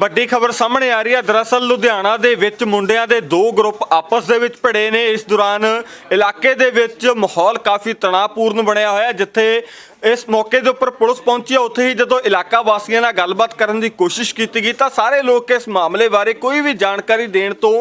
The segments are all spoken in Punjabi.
ਵੱਡੀ ਖਬਰ ਸਾਹਮਣੇ ਆ ਰਹੀ ਹੈ। ਦਰਅਸਲ ਲੁਧਿਆਣਾ ਦੇ ਵਿੱਚ ਮੁੰਡਿਆਂ ਦੇ ਦੋ ਗਰੁੱਪ ਆਪਸ ਦੇ ਵਿੱਚ ਭਿੜੇ ਨੇ। ਇਸ ਦੌਰਾਨ ਇਲਾਕੇ ਦੇ ਵਿੱਚ ਮਾਹੌਲ ਕਾਫੀ ਤਣਾਅਪੂਰਨ ਬਣਿਆ ਹੋਇਆ ਜਿੱਥੇ ਇਸ ਮੌਕੇ ਦੇ ਉੱਪਰ ਪੁਲਿਸ ਪਹੁੰਚੀ ਹੈ, ਉੱਥੇ ਹੀ ਜਦੋਂ ਇਲਾਕਾ ਵਾਸੀਆਂ ਨਾਲ ਗੱਲਬਾਤ ਕਰਨ ਦੀ ਕੋਸ਼ਿਸ਼ ਕੀਤੀ ਗਈ ਤਾਂ ਸਾਰੇ ਲੋਕ ਇਸ ਮਾਮਲੇ ਬਾਰੇ ਕੋਈ ਵੀ ਜਾਣਕਾਰੀ ਦੇਣ ਤੋਂ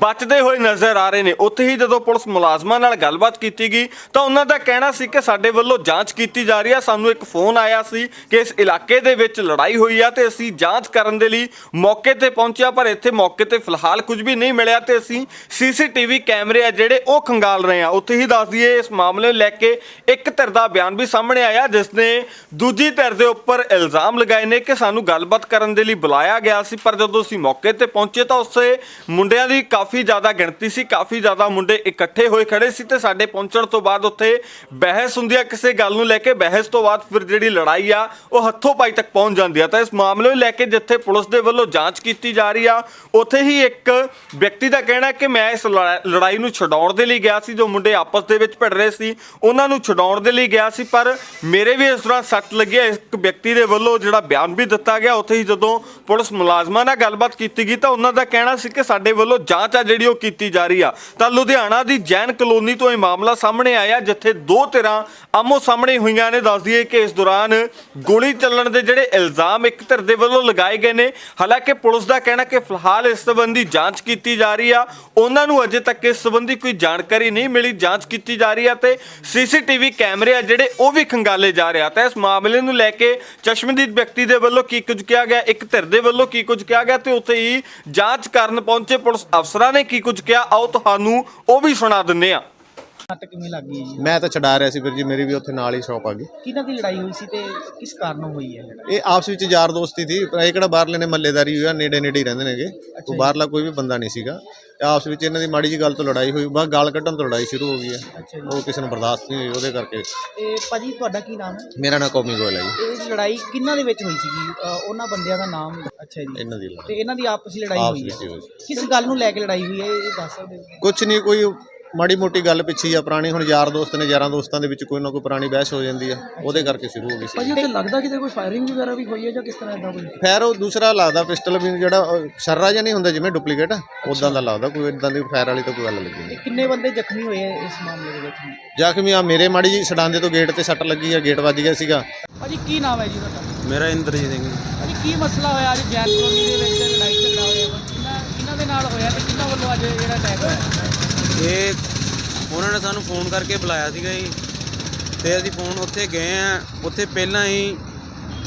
ਬਚਦੇ ਹੋਏ ਨਜ਼ਰ ਆ ਰਹੇ ਨੇ। ਉੱਥੇ ਹੀ ਜਦੋਂ ਪੁਲਿਸ ਮੁਲਾਜ਼ਮਾਂ ਨਾਲ ਗੱਲਬਾਤ ਕੀਤੀ ਗਈ ਤਾਂ ਉਹਨਾਂ ਦਾ ਕਹਿਣਾ ਸੀ ਕਿ ਸਾਡੇ ਵੱਲੋਂ ਜਾਂਚ ਕੀਤੀ ਜਾ ਰਹੀ ਹੈ ਸਾਨੂੰ ਇੱਕ ਫੋਨ ਆਇਆ ਸੀ ਕਿ ਇਸ ਇਲਾਕੇ ਦੇ ਵਿੱਚ ਲੜਾਈ ਹੋਈ ਆ ਤੇ ਅਸੀਂ ਜਾਂਚ ਕਰਨ ਦੇ ਲਈ ਮੌਕੇ ਤੇ ਪਹੁੰਚਿਆ ਪਰ ਇੱਥੇ ਮੌਕੇ ਤੇ ਫਿਲਹਾਲ ਕੁਝ ਵੀ ਨਹੀਂ ਮਿਲਿਆ ਤੇ ਅਸੀਂ ਸੀਸੀਟੀਵੀ ਕੈਮਰੇ ਆ ਜਿਹੜੇ ਉਹ ਖੰਗਾਲ ਰਹੇ ਹਾਂ ਉੱਥੇ ਹੀ ਦੱਸ ਦਈਏ ਇਸ ਮਾਮਲੇ ਨੂੰ ਲੈ ਕੇ ਇੱਕ ਧਿਰ ਦਾ ਬਿਆਨ ਵੀ ਸਾਹਮਣੇ ਆਇਆ ਜਿਸ ਨੇ ਦੂਜੀ ਧਿਰ ਦੇ ਉੱਪਰ ਇਲਜ਼ਾਮ ਲਗਾਏ ਨੇ ਕਿ ਸਾਨੂੰ ਗੱਲਬਾਤ ਕਰਨ ਦੇ ਲਈ ਬੁਲਾਇਆ ਗਿਆ ਸੀ, ਪਰ ਜਦੋਂ ਅਸੀਂ ਮੌਕੇ ਤੇ ਪਹੁੰਚੇ ਤਾਂ ਉਸੇ ਮੁੰਡਿਆਂ ਦੀ ਕਾਫੀ ਜ਼ਿਆਦਾ ਗਿਣਤੀ ਸੀ, ਕਾਫੀ ਜ਼ਿਆਦਾ ਮੁੰਡੇ ਇਕੱਠੇ ਹੋਏ ਖੜੇ ਸੀ ਤੇ ਸਾਡੇ ਪਹੁੰਚਣ ਤੋਂ ਬਾਅਦ ਉੱਥੇ ਬਹਿਸ ਹੁੰਦੀ ਆ ਕਿਸੇ ਗੱਲ ਨੂੰ ਲੈ ਕੇ, ਬਹਿਸ ਤੋਂ ਬਾਅਦ ਫਿਰ ਜਿਹੜੀ ਲੜਾਈ ਆ, ਉਹ ਹੱਥੋਂ ਪਾਈ ਤੱਕ ਪਹੁੰਚ ਜਾਂਦੀ ਆ। ਤਾਂ ਇਸ ਮਾਮਲੇ ਨੂੰ ਲੈ ਕੇ ਜਿੱਥੇ ਪੁਲਿਸ ਦੇ ਵੱਲੋਂ ਜਾਂਚ ਕੀਤੀ ਜਾ ਰਹੀ ਆ, ਉੱਥੇ ਹੀ ਇੱਕ ਵਿਅਕਤੀ ਦਾ ਕਹਿਣਾ ਕਿ ਮੈਂ ਇਸ ਲੜਾ- ਲੜਾਈ ਨੂੰ ਛਡਾਉਣ ਦੇ ਲਈ ਗਿਆ ਸੀ, ਜੋ ਮੁੰਡੇ ਆਪਸ ਦੇ ਵਿੱਚ ਭਿੜ ਰਹੇ ਸੀ, ਉਹਨਾਂ ਨੂੰ ਛਡਾਉਣ ਦੇ ਲਈ ਗਿਆ ਸੀ, ਪਰ ਮੇਰੇ ਵੀ ਇਸ ਦੌਰਾਨ ਸੱਟ ਲੱਗੀ ਹੈ। ਇੱਕ ਵਿਅਕਤੀ ਦੇ ਵੱਲੋਂ ਜਿਹੜਾ ਬਿਆਨ ਵੀ ਦਿੱਤਾ ਗਿਆ, ਉੱਥੇ ਹੀ ਜਦੋਂ ਪੁਲਿਸ ਮੁਲਾਜ਼ਮਾਂ ਨਾਲ ਗੱਲਬਾਤ ਕੀਤੀ ਗਈ ਤਾਂ ਉਹਨਾਂ ਦਾ ਕਹਿਣਾ ਸੀ ਕਿ ਸਾਡੇ ਵੱਲੋਂ ਜਾਂਚ ਆ ਜਿਹੜੀ ਉਹ ਕੀਤੀ ਜਾ ਰਹੀ ਆ। ਤਾਂ ਲੁਧਿਆਣਾ ਦੀ ਜੈਨ ਕਲੋਨੀ ਤੋਂ ਇਹ ਮਾਮਲਾ ਸਾਹਮਣੇ ਆਇਆ, ਜਿੱਥੇ ਦੋ ਧਿਰਾਂ ਆਮੋ ਸਾਹਮਣੇ ਹੋਈਆਂ ਨੇ। ਦੱਸ ਦਈਏ ਕਿ ਇਸ ਦੌਰਾਨ ਗੋਲੀ ਚੱਲਣ ਦੇ ਜਿਹੜੇ ਇਲਜ਼ਾਮ ਇੱਕ ਧਿਰ ਦੇ ਵੱਲੋਂ ਲਗਾਏ ਗਏ ਨੇ। ਹਾਲਾਂਕਿ ਪੁਲਿਸ ਦਾ ਕਹਿਣਾ ਕਿ ਫਿਲਹਾਲ ਇਸ ਸੰਬੰਧੀ ਜਾਂਚ ਕੀਤੀ ਜਾ ਰਹੀ ਆ। ਉਹਨਾਂ ਨੂੰ ਅਜੇ ਤੱਕ ਇਸ ਸੰਬੰਧੀ ਕੋਈ ਜਾਣਕਾਰੀ ਨਹੀਂ ਮਿਲੀ। ਜਾਂਚ ਕੀਤੀ ਜਾ ਰਹੀ ਆ ਤੇ ਸੀਸੀਟੀਵੀ ਕੈਮਰੇ ਆ ਜਿਹੜੇ ਉਹ ਵੀ ਖੰਗਾਲੇ ਜਾ ਰਿਹਾ ਤਾਂ ਇਸ ਮਾਮਲੇ ਨੂੰ ਲੈ ਕੇ ਚਸ਼ਮਦੀਦ ਵਿਅਕਤੀ ਦੇ ਵੱਲੋਂ ਕੀ ਕੁਝ ਕਿਹਾ ਗਿਆ? ਇੱਕ ਧਿਰ ਦੇ ਵੱਲੋਂ ਕੀ ਕੁਝ ਕਿਹਾ ਗਿਆ ਤੇ ਉੱਥੇ ਹੀ ਜਾਂਚ ਕਰਨ ਪਹੁੰਚੇ ਪੁਲਿਸ ਅਫਸਰਾਂ ਨੇ ਕੀ ਕੁਝ ਕਿਹਾ? ਆਓ ਤੁਹਾਨੂੰ ਉਹ ਵੀ ਸੁਣਾ ਦਿੰਦੇ ਆ ਸੱਟ ਕਿਵੇਂ ਲੱਗ ਗਈ ਜੀ? ਮੈਂ ਤਾਂ ਛਡਾ ਰਿਹਾ ਸੀ ਵੀਰ ਜੀ ਮੇਰੀ ਵੀ ਉੱਥੇ ਨਾਲ ਹੀ ਸ਼ਾਪ ਆ ਗਈ। ਕਿਹਨਾਂ ਦੀ ਲੜਾਈ ਹੋਈ ਸੀ ਤੇ ਕਿਸ ਕਾਰਨ ਹੋਈ ਹੈ ਲੜਾਈ? ਇਹ ਆਪਸ ਵਿੱਚ ਯਾਰ ਦੋਸਤੀ ਸੀ ਪਰ ਇਹ ਕਿਹੜਾ ਬਾਹਰਲੇ ਨੇ ਮੱਲੇਦਾਰੀ ਹੋਇਆ ਨੇੜੇ ਨੇੜੇ ਹੀ ਰਹਿੰਦੇ ਨੇਗੇ। ਕੋਈ ਬਾਹਰਲਾ ਕੋਈ ਵੀ ਬੰਦਾ ਨਹੀਂ ਸੀਗਾ। ਤੇ ਆਪਸ ਵਿੱਚ ਇਹਨਾਂ ਦੀ ਮਾੜੀ ਜੀ ਗੱਲ ਤੋਂ ਲੜਾਈ ਹੋਈ ਬਸ ਗਾਲ ਕੱਢਣ ਤੋਂ ਲੜਾਈ ਸ਼ੁਰੂ ਹੋ ਗਈ ਹੈ। ਉਹ ਕਿਸੇ ਨੂੰ ਬਰਦਾਸ਼ਤ ਨਹੀਂ ਹੋਈ ਉਹਦੇ ਕਰਕੇ। ਤੇ ਭਾਜੀ ਤੁਹਾਡਾ ਕੀ ਨਾਮ ਹੈ? ਮੇਰਾ ਨਾਂ ਕੌਮੀ ਗੋਇਲ ਹੈ ਜੀ। ਇਹ ਲੜਾਈ ਕਿਹਨਾਂ ਦੇ ਵਿੱਚ ਹੋਈ ਸੀਗੀ? ਅ, ਉਹਨਾਂ ਬੰਦਿਆਂ ਦਾ ਨਾਮ ਅੱਛਾ ਜੀ। ਇਹਨਾਂ ਦੀ ਲੜਾਈ। ਤੇ ਇਹਨਾਂ ਦੀ ਆਪਸੀ ਲੜਾਈ ਆਪਸ ਹੋਈ ਵਿੱਚ ਹੀ ਹੈ ਹੋਈ ਕਿਸ ਗੱਲ ਨੂੰ ਲੈ ਕੇ ਲੜਾਈ ਹੋਈ ਹੈ ਇਹ ਦੱਸ ਸਕਦੇ ਹੋ? ਕੁਝ ਨਹੀਂ ਕੋਈ ਮਾੜੀ ਮੋਟੀ ਗੱਲ ਪਿੱਛੇ ਆ ਪੁਰਾਣੀ ਹੁਣ ਯਾਰ ਦੋਸਤ ਨੇ ਯਾਰਾਂ ਦੋਸਤਾਂ ਦੇ ਵਿੱਚ ਕੋਈ ਨਾ ਕੋਈ ਪੁਰਾਣੀ ਬਹਿਸ ਹੋ ਜਾਂਦੀ ਆ ਉਹਦੇ ਕਰਕੇ ਸ਼ੁਰੂ ਹੋ ਗਈ ਸੀ। ਭਾਜੀ ਉੱਥੇ ਲੱਗਦਾ ਕਿਤੇ ਕੋਈ ਫਾਇਰਿੰਗ ਵਗੈਰਾ ਵੀ ਹੋਈ ਹੈ ਜਾਂ ਕਿਸ ਤਰ੍ਹਾਂ ਦਾ ਕੋਈ? ਫੈਰ ਉਹ ਦੂਸਰਾ ਲੱਗਦਾ ਪਿਸਟਲ ਵੀ ਜਿਹੜਾ ਸ਼ਰਰਾ ਜਿਹਾ ਨਹੀਂ ਹੁੰਦਾ ਜਿਵੇਂ ਡੁਪਲੀਕੇਟ ਉਦਾਂ ਦਾ ਲੱਗਦਾ ਕੋਈ ਇਦਾਂ ਦੀ ਫੈਰ ਵਾਲੀ ਤਾਂ ਕੋਈ ਗੱਲ ਲੱਗੀ ਨਹੀਂ। ਕਿੰਨੇ ਬੰਦੇ ਜ਼ਖਮੀ ਹੋਏ ਆ ਇਸ ਮਾਮਲੇ ਦੇ ਵਿੱਚ? ਜ਼ਖਮੀ ਆ ਮੇਰੇ ਮਾੜੀ ਜੀ ਸਡਾਂਦੇ ਤੋਂ ਗੇਟ ਤੇ ਸੱਟ ਲੱਗੀ ਆ ਗੇਟ ਵੱਜ ਗਿਆ ਸੀਗਾ। ਭਾਜੀ ਕੀ ਨਾਮ ਹੈ ਜੀ ਤੁਹਾਡਾ? ਮੇਰਾ ਇੰਦਰਜੀਤ ਸਿੰਘ ਜੀ। ਭਾਜੀ ਕੀ ਮਸਲਾ ਹੋਇਆ ਅੱਜ ਜੈਨ ਕਲੋਨੀ ਦੇ ਵਿੱਚ? ਲੜਾਈ ਝਗੜਾ ਹੋਇਆ। ਵਾ? ਕਿਹਨਾਂ ਕਿਹਨਾਂ ਦੇ ਨਾਲ ਹੋਇਆ ਤੇ ਕਿਹਨਾਂ ਵੱਲੋਂ ਅੱਜ ਜਿਹੜਾ ਅਟੈਕ ਹੋਇਆ? ਇਹ ਉਹਨਾਂ ਨੇ ਸਾਨੂੰ ਫੋਨ ਕਰਕੇ ਬੁਲਾਇਆ ਸੀਗਾ ਜੀ। ਤੇ ਅਸੀਂ ਫੋਨ ਉੱਥੇ ਗਏ ਆ। ਉੱਥੇ ਪਹਿਲਾਂ ਹੀ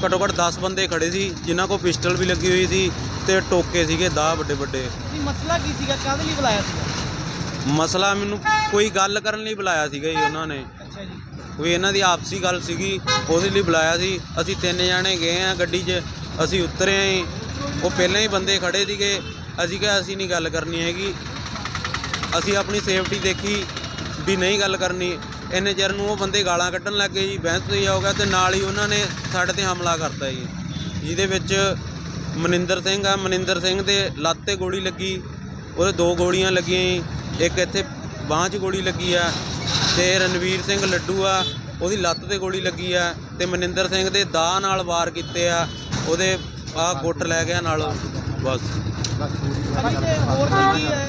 ਘੱਟੋ ਘੱਟ 10 ਬੰਦੇ ਖੜੇ ਸੀ ਜਿਨ੍ਹਾਂ ਕੋਲ ਪਿਸਟਲ ਵੀ ਲੱਗੀ ਹੋਈ ਸੀ ਤੇ ਟੋਕੇ ਸੀਗੇ ਦਾ ਵੱਡੇ ਵੱਡੇ। ਕੀ ਮਸਲਾ ਕੀ ਸੀਗਾ? ਕਾਹਦੇ ਲਈ ਬੁਲਾਇਆ ਸੀਗਾ? ਮਸਲਾ ਮੈਨੂੰ ਕੋਈ ਗੱਲ ਕਰਨ ਲਈ ਬੁਲਾਇਆ ਸੀਗਾ ਜੀ ਉਹਨਾਂ ਨੇ। ਅੱਛਾ ਜੀ। ਕੋਈ ਇਹਨਾਂ ਦੀ ਆਪਸੀ ਗੱਲ ਸੀਗੀ ਉਹਦੇ ਲਈ ਬੁਲਾਇਆ ਸੀ। ਅਸੀਂ ਤਿੰਨ ਜਾਣੇ ਗਏ ਆ ਗੱਡੀ 'ਚ ਅਸੀਂ ਉਤਰੇ ਆਂ ਉਹ ਪਹਿਲਾਂ ਹੀ ਬੰਦੇ ਖੜੇ ਸੀਗੇ। ਅਸੀਂ ਕਿਹਾ ਅਸੀਂ ਨਹੀਂ ਗੱਲ ਕਰਨੀ ਹੈਗੀ। ਅਸੀਂ ਆਪਣੀ ਸੇਫਟੀ ਦੇਖੀ ਵੀ ਨਹੀਂ ਗੱਲ ਕਰਨੀ। ਇੰਨੇ ਚਿਰ ਨੂੰ ਉਹ ਬੰਦੇ ਗਾਲਾਂ ਕੱਢਣ ਲੱਗ ਗਏ ਜੀ, ਬਹਿਸ ਤੋਂ ਹੋ ਗਿਆ ਤੇ ਨਾਲ ਹੀ ਉਹਨਾਂ ਨੇ ਸਾਡੇ ਤੇ ਹਮਲਾ ਕਰਤਾ ਜੀ। ਜਿਹਦੇ ਵਿੱਚ ਮਨਿੰਦਰ ਸਿੰਘ ਆ, ਮਨਿੰਦਰ ਸਿੰਘ ਦੇ ਲੱਤ ਤੇ ਗੋਲੀ ਲੱਗੀ, ਉਹਦੇ ਦੋ ਗੋਲੀਆਂ ਲੱਗੀਆਂ ਜੀ। ਇੱਕ ਇੱਥੇ ਬਾਂਹ 'ਚ ਗੋਲੀ ਲੱਗੀ ਆ ਤੇ ਰਣਵੀਰ ਸਿੰਘ ਲੱਡੂ ਆ, ਉਹਦੀ ਲੱਤ ਤੇ ਗੋਲੀ ਲੱਗੀ ਆ ਤੇ ਮਨਿੰਦਰ ਸਿੰਘ ਦੇ ਦਾਅ ਨਾਲ ਵਾਰ ਕੀਤੇ ਆ, ਉਹਦੇ ਆ ਗੁੱਟ ਲੈ ਗਿਆ ਨਾਲ। ਬਸ। ਭਾਜੀ ਹੋਰ ਕੀ ਹੈ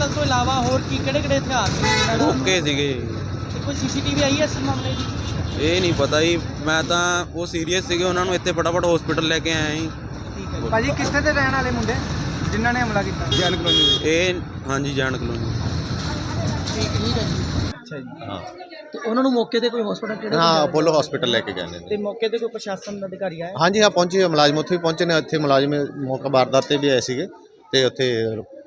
ਅਹ, ਪਿਸਤਲ ਤੋਂ ਇਲਾਵਾ ਹੋਰ ਕੀ ਕਿਹੜੇ ਕਿਹੜੇ ਹਥਿਆਰ ਸੀ ਓਕੇ ਸੀਗੇ ਤੇ ਕੋਈ ਸੀਸੀਟੀਵੀ ਆਈ ਹੈ ਇਸ ਮਾਮਲੇ ਦੀ? ਇਹ ਨਹੀਂ ਪਤਾ ਜੀ। ਮੈਂ ਤਾਂ ਉਹ ਸੀਰੀਅਸ ਸੀਗੇ ਉਹਨਾਂ ਨੂੰ ਇੱਥੇ ਫਟਾਫਟ ਹਸਪੀਟਲ ਲੈ ਕੇ ਆਇਆ ਜੀ। ਠੀਕ ਹੈ ਭਾਜੀ ਕਿੱਥੇ ਦੇ ਰਹਿਣ ਵਾਲੇ ਮੁੰਡੇ ਜਿਨ੍ਹਾਂ ਨੇ ਹਮਲਾ ਕੀਤਾ? ਜੈਨ ਕਲੋਨੀ ਇਹ ਹਾਂਜੀ ਜਾਣ ਕਲੋਨੀ। ਠੀਕ ਠੀਕ ਹੈ ਜੀ। ਅੱਛਾ ਜੀ। ਹਾਂ। ਤੇ ਉਹਨਾਂ ਨੂੰ ਮੌਕੇ ਤੇ ਕੋਈ ਹਸਪੀਟਲ ਕਿਹੜੇ ਹਾਂ ਅਪੋਲੋ ਹਸਪੀਟਲ ਲੈ ਕੇ ਗਏ ਨੇ। ਤੇ ਮੌਕੇ ਤੇ ਕੋਈ ਪ੍ਰਸ਼ਾਸਨ ਦਾ ਅਧਿਕਾਰੀ ਆਇਆ? ਹਾਂਜੀ ਹਾਂ ਪਹੁੰਚੇ ਮੁਲਾਜ਼ਮ ਉੱਥੇ ਵੀ ਪਹੁੰਚੇ ਨੇ। ਇੱਥੇ ਮੁਲਾਜ਼ਮ ਮੌਕਾ ਵਾਰਦਾਤ ਤੇ ਵੀ ਆਏ ਸੀਗੇ। ਤੇ ਉੱਥੇ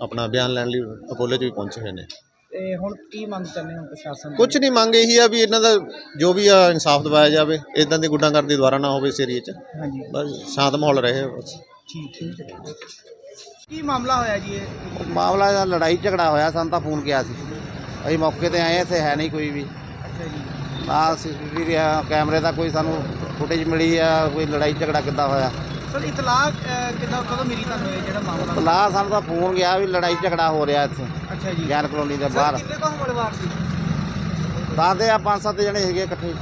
ਆਪਣਾ ਬਿਆਨ ਲੈਣ ਲਈ ਅਪੋਲੋ 'ਚ ਵੀ ਪਹੁੰਚੇ ਹੋਏ ਨੇ। ਤੇ ਹੁਣ ਕੀ ਮੰਗ ਕਰਨੇ ਹੋ ਪ੍ਰਸ਼ਾਸਨ? ਕੁਝ ਨਹੀਂ ਮੰਗ ਇਹੀ ਆ ਵੀ ਇਹਨਾਂ ਦਾ ਜੋ ਵੀ ਆ ਇਨਸਾਫ ਦਿਵਾਇਆ ਜਾਵੇ ਇਦਾਂ ਦੀ ਗੁੱਡਾਗਰਦੀ ਦੁਬਾਰਾ ਨਾ ਹੋਵੇ ਇਸ ਏਰੀਏ 'ਚ। ਹਾਂਜੀ। ਬਸ ਸ਼ਾਂਤ ਮਾਹੌਲ ਰਹੇ ਬਸ ਠੀਕ ਠੀਕ ਕੀ ਮਾਮਲਾ ਹੋਇਆ ਜੀ ਇਹ? ਮਾਮਲਾ ਇਹਦਾ ਲੜਾਈ ਝਗੜਾ ਹੋਇਆ ਸਾਨੂੰ ਤਾਂ ਫੋਨ ਗਿਆ ਸੀ। ਅਸੀਂ ਮੌਕੇ ਤੇ ਆਏ ਇੱਥੇ ਹੈ ਨਹੀਂ ਕੋਈ ਵੀ। ਅੱਛਾ ਜੀ। ਨਾ ਸੀਸੀਟੀਵੀ ਕੈਮਰੇ ਦਾ ਕੋਈ ਸਾਨੂੰ ਫੁਟੇਜ ਮਿਲੀ ਆ ਕੋਈ ਲੜਾਈ ਝਗੜਾ ਕਿੱਦਾਂ ਹੋਇਆ। ਸਰ ਕਿਦਾਂ ਕਦੋਂ ਮਿਲੀ ਤੁਹਾਨੂੰ ਇਹ ਜਿਹੜਾ ਮਾਮਲਾ? ਤਲਾ ਸਾਨੂੰ ਤਾਂ ਫੋਨ ਗਿਆ ਵੀ ਲੜਾਈ ਝਗੜਾ ਹੋ ਰਿਹਾ ਇੱਥੇ। ਅੱਛਾ ਜੀ। ਗਿਆਨ ਕਲੋਨੀ ਦੇ ਬਾਹਰ। ਕਿੰਨੇ ਕੋ ਹਮਲਵਾਰ ਸੀ? ਦੱਸਦੇ ਆ ਪੰਜ ਸੱਤ ਜਣੇ ਹੈਗੇ ਇਕੱਠੇ।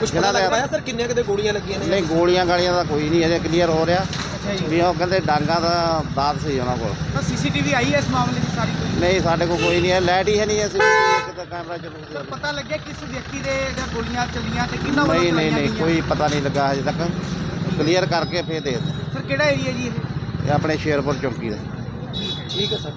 ਕੁਝ ਲੱਗ ਪਾਇਆ ਸਰ ਕਿੰਨੇ ਕਿਤੇ ਗੋਲੀਆਂ ਲੱਗੀਆਂ ਨੇ? ਨਹੀਂ ਗੋਲੀਆਂ ਗਾਲੀਆਂ ਦਾ ਕੋਈ ਨਹੀਂ ਅਜੇ ਕਲੀਅਰ ਹੋ ਰਿਹਾ। ਵੀ ਉਹ ਕਹਿੰਦੇ ਡਾਂਗਾ ਦਾ ਦਾਤ ਸੀ ਉਹਨਾਂ ਕੋਈ? ਨਹੀਂ ਸਾਡੇ ਕੋਈ ਨਹੀਂ ਪਤਾ ਲੱਗਿਆ ਕਿਸ ਵਿਅਕਤੀ ਦੇ ਗੋਲੀਆਂ ਚੱਲੀਆਂ ਤੇ ਕਿੰਨਾ ਨਹੀਂ ਨਹੀਂ ਕੋਈ ਪਤਾ ਨਹੀਂ ਲੱਗਾ ਹਜੇ ਤੱਕ। ਕਲੀਅਰ ਕਰਕੇ ਫੇਰ ਦੇ ਦਿੰਦੇ ਸਰ ਕਿਹੜਾ ਏਰੀਆ ਜੀ ਇਹ? ਆਪਣੇ ਸ਼ੇਰਪੁਰ ਚੌਂਕੀ ਦਾ। ਠੀਕ ਹੈ ਸਰ।